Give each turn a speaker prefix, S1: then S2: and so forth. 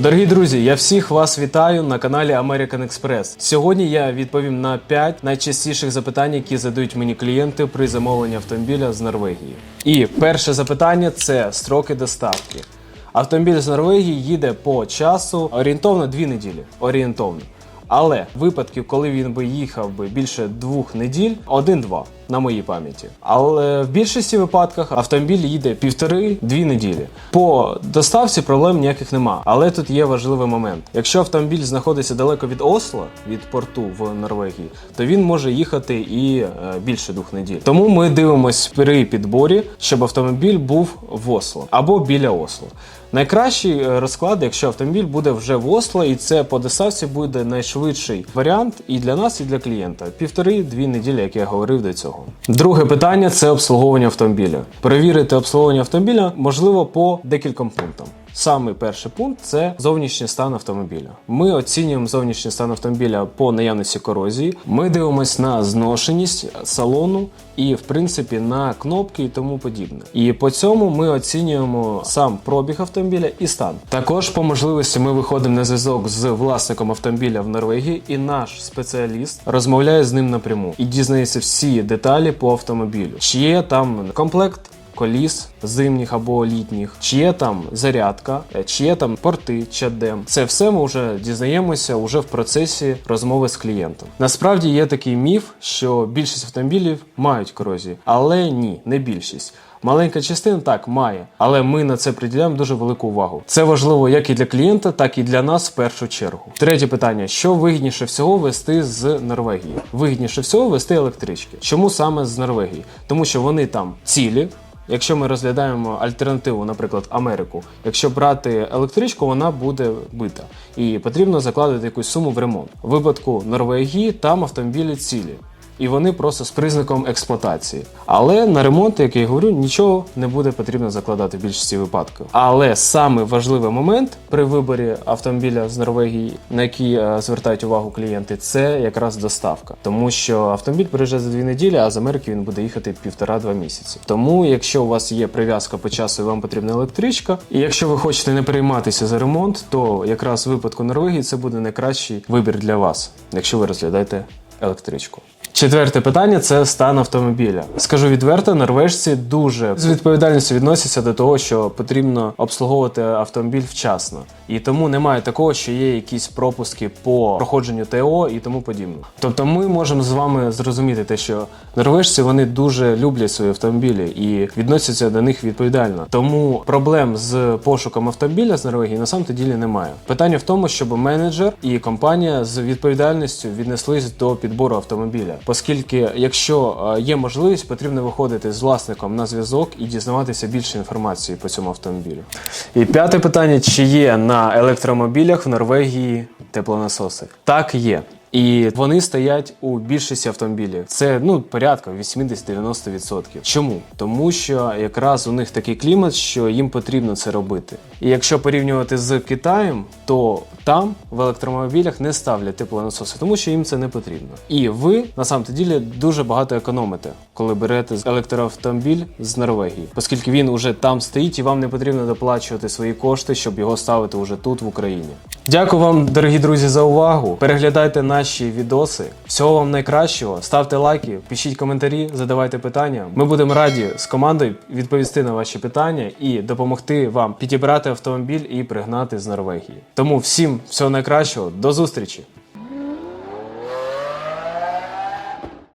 S1: Дорогі друзі, я всіх вас вітаю на каналі American Express. Сьогодні я відповім на 5 найчастіших запитань, які задають мені клієнти при замовленні автомобіля з Норвегії. І перше запитання це строки доставки. Автомобіль з Норвегії їде по часу орієнтовно 2 неділі. Орієнтовно. Але випадків, коли він би їхав би більше двох неділь, один-два на моїй пам'яті. Але в більшості випадках автомобіль їде півтори-дві неділі. По доставці проблем ніяких нема. Але тут є важливий момент. Якщо автомобіль знаходиться далеко від Осло, від порту в Норвегії, то він може їхати і е, більше двох неділь. Тому ми дивимось при підборі, щоб автомобіль був в Осло або біля Осло. Найкращий е, розклад, якщо автомобіль буде вже в Осло, і це по доставці буде найшвидший варіант і для нас, і для клієнта. Півтори-дві неділі, як я говорив до цього. Друге питання це обслуговування автомобіля. Перевірити обслуговування автомобіля можливо по декільком пунктам. Самий перший пункт це зовнішній стан автомобіля. Ми оцінюємо зовнішній стан автомобіля по наявності корозії. Ми дивимося на зношеність салону і, в принципі, на кнопки і тому подібне. І по цьому ми оцінюємо сам пробіг автомобіля і стан. Також по можливості ми виходимо на зв'язок з власником автомобіля в Норвегії, і наш спеціаліст розмовляє з ним напряму і дізнається всі деталі по автомобілю. Чи є там комплект коліс зимніх або літніх, чи є там зарядка, чи є там порти, чадем. Це все ми вже дізнаємося уже в процесі розмови з клієнтом. Насправді є такий міф, що більшість автомобілів мають корозію, але ні, не більшість. Маленька частина так має, але ми на це приділяємо дуже велику увагу. Це важливо як і для клієнта, так і для нас в першу чергу. Третє питання: що вигідніше всього вести з Норвегії? Вигідніше всього вести електрички. Чому саме з Норвегії? Тому що вони там цілі. Якщо ми розглядаємо альтернативу, наприклад, Америку, якщо брати електричку, вона буде бита, і потрібно закладати якусь суму в ремонт. В випадку Норвегії там автомобілі цілі. І вони просто з признаком експлуатації. Але на ремонт, як я говорю, нічого не буде потрібно закладати в більшості випадків. Але саме важливий момент при виборі автомобіля з Норвегії, на який е, звертають увагу клієнти, це якраз доставка. Тому що автомобіль приїжджає за дві неділі, а з Америки він буде їхати півтора-два місяці. Тому, якщо у вас є прив'язка по часу і вам потрібна електричка, і якщо ви хочете не перейматися за ремонт, то якраз в випадку Норвегії це буде найкращий вибір для вас, якщо ви розглядаєте електричку. Четверте питання це стан автомобіля. Скажу відверто, норвежці дуже з відповідальністю відносяться до того, що потрібно обслуговувати автомобіль вчасно. І тому немає такого, що є якісь пропуски по проходженню ТО і тому подібне. Тобто ми можемо з вами зрозуміти те, що норвежці вони дуже люблять свої автомобілі і відносяться до них відповідально. Тому проблем з пошуком автомобіля з Норвегії на самом ділі немає. Питання в тому, щоб менеджер і компанія з відповідальністю віднеслись до підбору автомобіля, оскільки, якщо е, є можливість, потрібно виходити з власником на зв'язок і дізнаватися більше інформації по цьому автомобілю. І п'яте питання: чи є електромобілях в Норвегії теплонасоси? Так, є. І вони стоять у більшості автомобілів. Це ну порядка 80-90%. Чому? Тому що якраз у них такий клімат, що їм потрібно це робити. І якщо порівнювати з Китаєм, то там в електромобілях не ставлять теплонасоси, тому що їм це не потрібно. І ви на самом ділі дуже багато економите, коли берете електроавтомобіль з Норвегії, оскільки він уже там стоїть, і вам не потрібно доплачувати свої кошти, щоб його ставити уже тут в Україні. Дякую вам, дорогі друзі, за увагу. Переглядайте наші відоси. Всього вам найкращого. Ставте лайки, пишіть коментарі, задавайте питання. Ми будемо раді з командою відповісти на ваші питання і допомогти вам підібрати автомобіль і пригнати з Норвегії. Тому всім всього найкращого, до зустрічі!